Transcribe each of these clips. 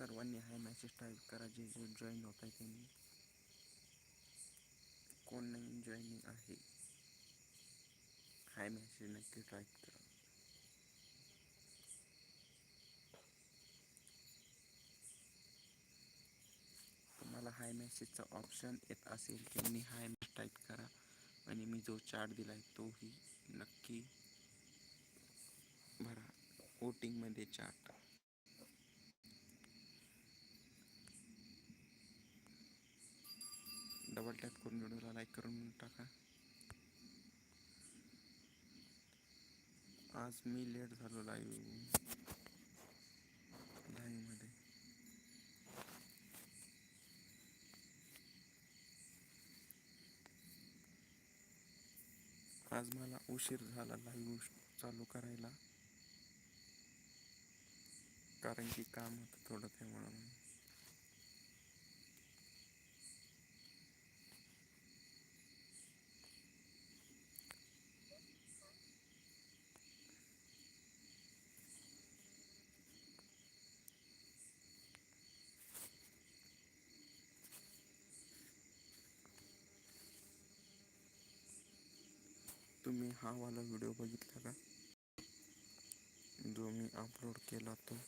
सर्वांनी हाय message type करा जे जे जॉईन होत आहे त्यांनी. कोण नाही जॉईनिंग आहे. हाय मॅसेज नक्की टाईप करा. तुम्हाला हाय मॅसेजचा ऑप्शन येत असेल त्यांनी हाय टाईप करा. आणि मी जो चार्ट दिला आहे तोही नक्की भरा. वोटिंगमध्ये चार्ट डबल करून व्हिडिओला लाईक करून टाका. आज मी लेट झालो लाईव्ह लाईव्हमध्ये आज मला उशीर झाला लाईव्ह चालू करायला. कारण की काम होतं थोडं त्यामुळं. तुम्ही हा वाला व्हिडिओ बघितला का? जो मी अपलोड केला तो.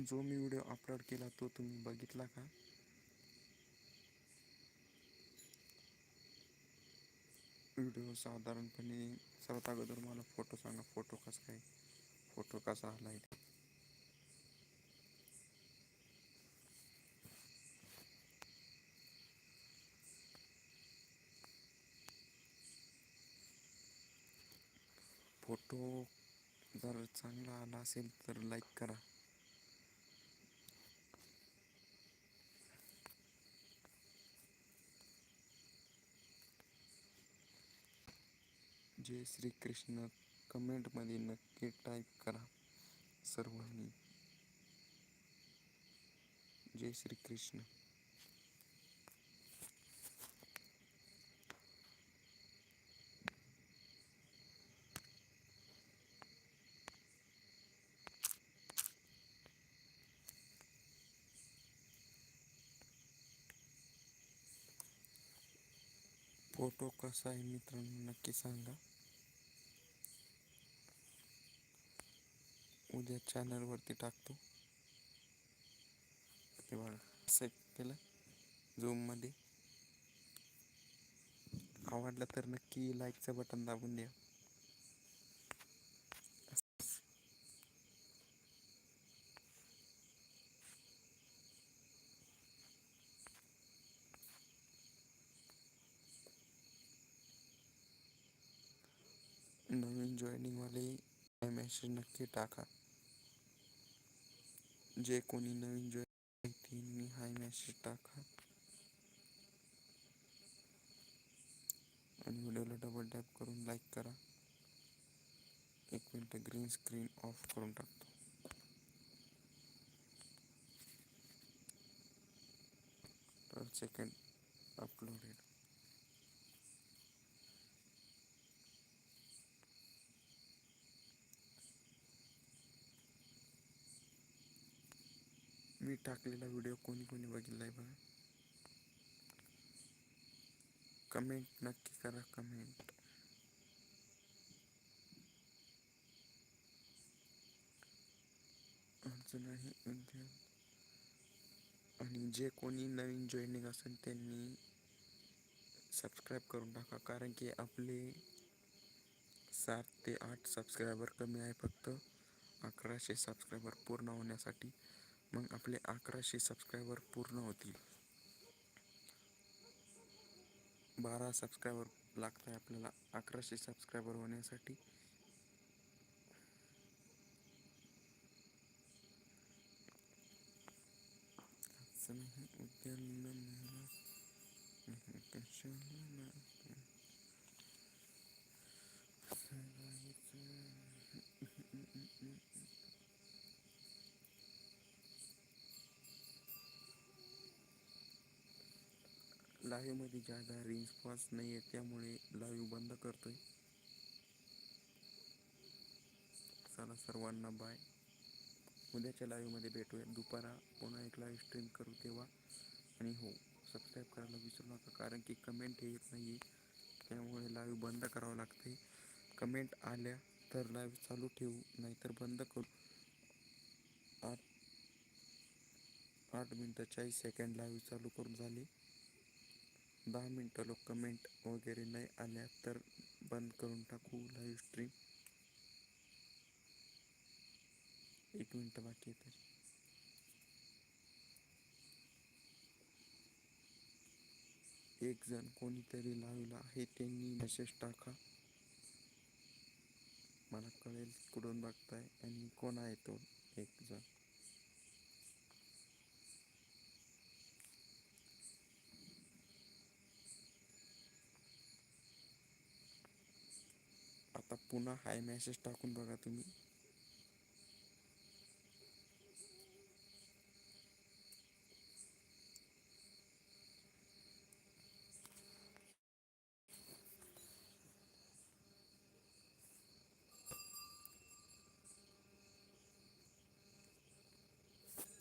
जो मी व्हिडिओ अपलोड केला तो तुम्ही बघितला का? व्हिडिओ साधारणपणे सर्वात अगोदर मला फोटो सांगा फोटो कसा काय फोटो कसा आला आहे फोटो जर चांगला आला असेल तर लाईक करा. जय श्री कृष्ण कमेंटमध्ये नक्की टाईप करा. सर्वांनी. जय श्री फोटो कसा आहे मित्रांनो? नक्की सांगा. उद्या चॅनलवरती टाकतो. हे बघा सेट केलं. झूममध्ये आवडलं तर नक्की लाईकचं बटन दाबून द्या. जॉईनिंगवाले मेसेज नक्की टाका। जे कोणी नवीन जॉईन त्यांनी हाय टाका। आणि डबल टॅप करून लाईक करा एक मिनिट ग्रीन स्क्रीन ऑफ़ करून टाकतो अपलोडेड मी टाकलेला व्हिडिओ कोणी कोणी बघितला आहे बघा. कमेंट नक्की करा कमेंट अजूनही उद्या. आणि जे कोणी नवीन जॉईनिंग असेल त्यांनी सबस्क्राईब करून टाका कारण की आपले सात ते आठ सबस्क्रायबर कमी आहे फक्त. अकराशे सबस्क्रायबर पूर्ण होण्यासाठी. मग आपले अकराशे सबस्क्रायबर पूर्ण होतील. बारा सबस्क्रायबर लागत आहे आपल्याला अकराशे सबस्क्रायबर होण्यासाठी. नाही लाईव्हमध्ये ज्यादा रिस्पॉन्स नाही आहे त्यामुळे लाईव्ह बंद करतोय. चला सर्वांना बाय उद्याच्या लाईव्हमध्ये भेटूया. दुपारा पुन्हा एक लाईव्ह स्ट्रीम करू तेव्हा. आणि हो सबस्क्राईब करायला विसरू नका कारण की कमेंट येत नाही आहे त्यामुळे लाईव्ह बंद करावं लागते कमेंट आल्या तर लाईव्ह चालू ठेवू नाहीतर बंद करू. आठ आठ मिनटं चाळीस सेकंड लाईव्ह चालू करून झाले. दहा मिनटं लोक कमेंट वगैरे नाही आल्या तर बंद करून टाकू लाईव्ह स्ट्रीम एक मिनटं बाकी आहे तरी. एक जण कोणीतरी लावला आहे त्यांनी मेसेज टाका. मला कळेल कुठून बघताय आणि कोण आहे तो एक जण. पुन्हा हाय मेसेज टाकून बघा तुम्ही.